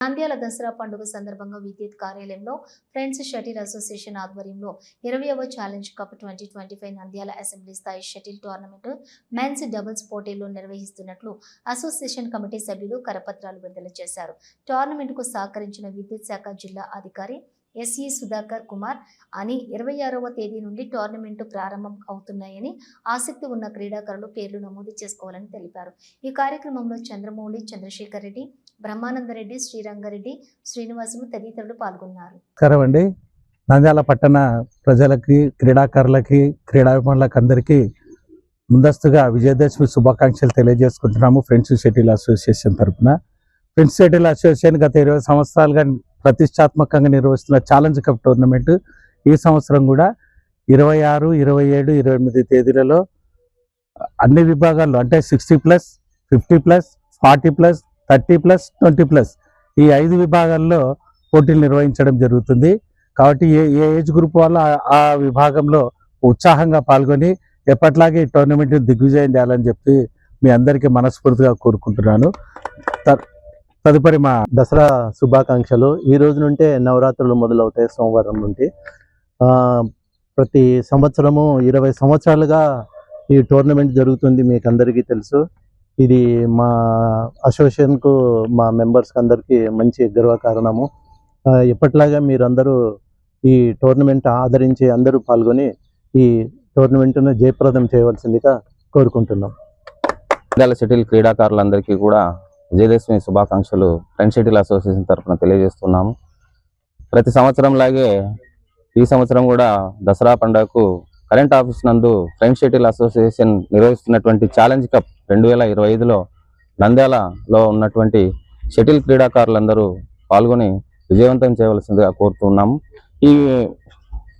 నంద్యాల దసరా పండుగ సందర్భంగా విద్యుత్ కార్యాలయంలో ఫ్రెండ్స్ షటిల్ అసోసియేషన్ ఆధ్వర్యంలో ఇరవైవ challenge cup twenty twenty five Nandyal assembly స్థాయి షటిల్ టోర్నమెంట్ మెన్స్ డబుల్స్ పోటీలు నిర్వహిస్తున్నట్లు అసోసియేషన్ కమిటీ సభ్యులు కరపత్రాలు విడుదల చేశారు. టోర్నమెంట్కు సహకరించిన విద్యుత్ శాఖ జిల్లా అధికారి ఎస్ఈ సుధాకర్ కుమార్ అని ఇరవై ఆరవ తేదీ నుండి టోర్నమెంటు ప్రారంభం అవుతున్నాయని ఆసక్తి ఉన్న క్రీడాకారులు పేర్లు నమోదు చేసుకోవాలని తెలిపారు. ఈ కార్యక్రమంలో చంద్రమౌళి చంద్రశేఖర్ రెడ్డి బ్రహ్మానందరెడ్డి శ్రీరంగారెడ్డి శ్రీనివాసులు తదితరులు పాల్గొన్నారు. కరవండి నంద్యాల పట్టణ ప్రజలకి క్రీడాకారులకి క్రీడాభిమానులకు అందరికీ ముందస్తుగా విజయదశమి శుభాకాంక్షలు తెలియజేసుకుంటున్నాము ఫ్రెండ్స్ షటిల్ అసోసియేషన్ తరఫున ఫ్రెండ్స్ షటిల్ అసోసియేషన్ గత ఇరవై సంవత్సరాలుగా ప్రతిష్టాత్మకంగా నిర్వహిస్తున్న ఛాలెంజ్ కప్ టోర్నమెంట్ ఈ సంవత్సరం కూడా ఇరవై ఆరు ఇరవై ఏడు ఇరవై ఎనిమిది తేదీలలో అన్ని విభాగాల్లో అంటే sixty plus fifty plus forty plus thirty plus twenty plus ఈ ఐదు విభాగాల్లో పోటీలు నిర్వహించడం జరుగుతుంది. కాబట్టి ఏ ఏ ఏజ్ గ్రూప్ వాళ్ళు ఆ- విభాగంలో ఉత్సాహంగా పాల్గొని ఎప్పట్లాగే ఈ టోర్నమెంట్ దిగ్విజయం చేయాలని చెప్పి మీ అందరికీ మనస్ఫూర్తిగా కోరుకుంటున్నాను. త- తదుపరి మా దసరా శుభాకాంక్షలు. ఈ రోజు నుంటే నవరాత్రులు మొదలవుతాయి సోమవారం నుండి. ఆ, ప్రతి సంవత్సరము ఇరవై సంవత్సరాలుగా ఈ టోర్నమెంట్ జరుగుతుంది మీకు అందరికీ తెలుసు. ఇది మా అసోసియేషన్కు మా మెంబర్స్కి అందరికీ మంచి గర్వకారణము ఎప్పట్లాగా మీరందరూ ఈ టోర్నమెంట్ ఆదరించి అందరూ పాల్గొని ఈ టోర్నమెంట్ను జయప్రదం చేయవలసిందిగా కోరుకుంటున్నాం. నంద్యాల క్రీడాకారులందరికీ కూడా విజయదశమి శుభాకాంక్షలు ఫ్రెండ్ షటిల్ అసోసియేషన్ తరఫున తెలియజేస్తున్నాము. ప్రతి సంవత్సరం లాగే ఈ సంవత్సరం కూడా దసరా పండుగకు కరెంట్ ఆఫీస్ నందు ఫ్రెండ్ షటిల్ అసోసియేషన్ నిర్వహిస్తున్నటువంటి ఛాలెంజ్ కప్ రెండు వేల ఇరవై ఐదులో నంద్యాలలో ఉన్నటువంటి షటిల్ క్రీడాకారులందరూ పాల్గొని విజయవంతం చేయవలసిందిగా కోరుతున్నాము. ఈ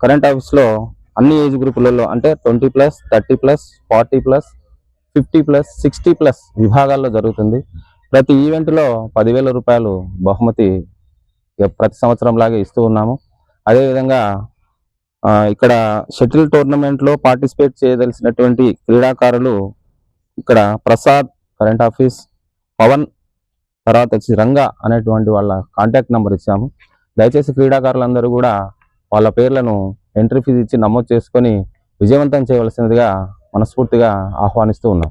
కరెంట్ ఆఫీస్లో అన్ని ఏజ్ గ్రూపులలో అంటే twenty plus thirty plus forty plus fifty plus sixty plus విభాగాల్లో జరుగుతుంది. ప్రతి ఈవెంట్లో పదివేల రూపాయలు బహుమతి ప్రతి సంవత్సరం లాగే ఇస్తూ ఉన్నాము. అదేవిధంగా ఇక్కడ షటిల్ టోర్నమెంట్లో పార్టిసిపేట్ చేయదలిసినటువంటి క్రీడాకారులు ఇక్కడ ప్రసాద్ కరెంట్ ఆఫీస్ పవన్ తర్వాత వచ్చి రంగా అనేటువంటి వాళ్ళ కాంటాక్ట్ నెంబర్ ఇచ్చాము. దయచేసి క్రీడాకారులందరూ కూడా వాళ్ళ పేర్లను ఎంట్రీ ఫీజు ఇచ్చి నమోదు చేసుకొని విజయవంతం చేయవలసిందిగా మనస్ఫూర్తిగా ఆహ్వానిస్తూ ఉన్నాం.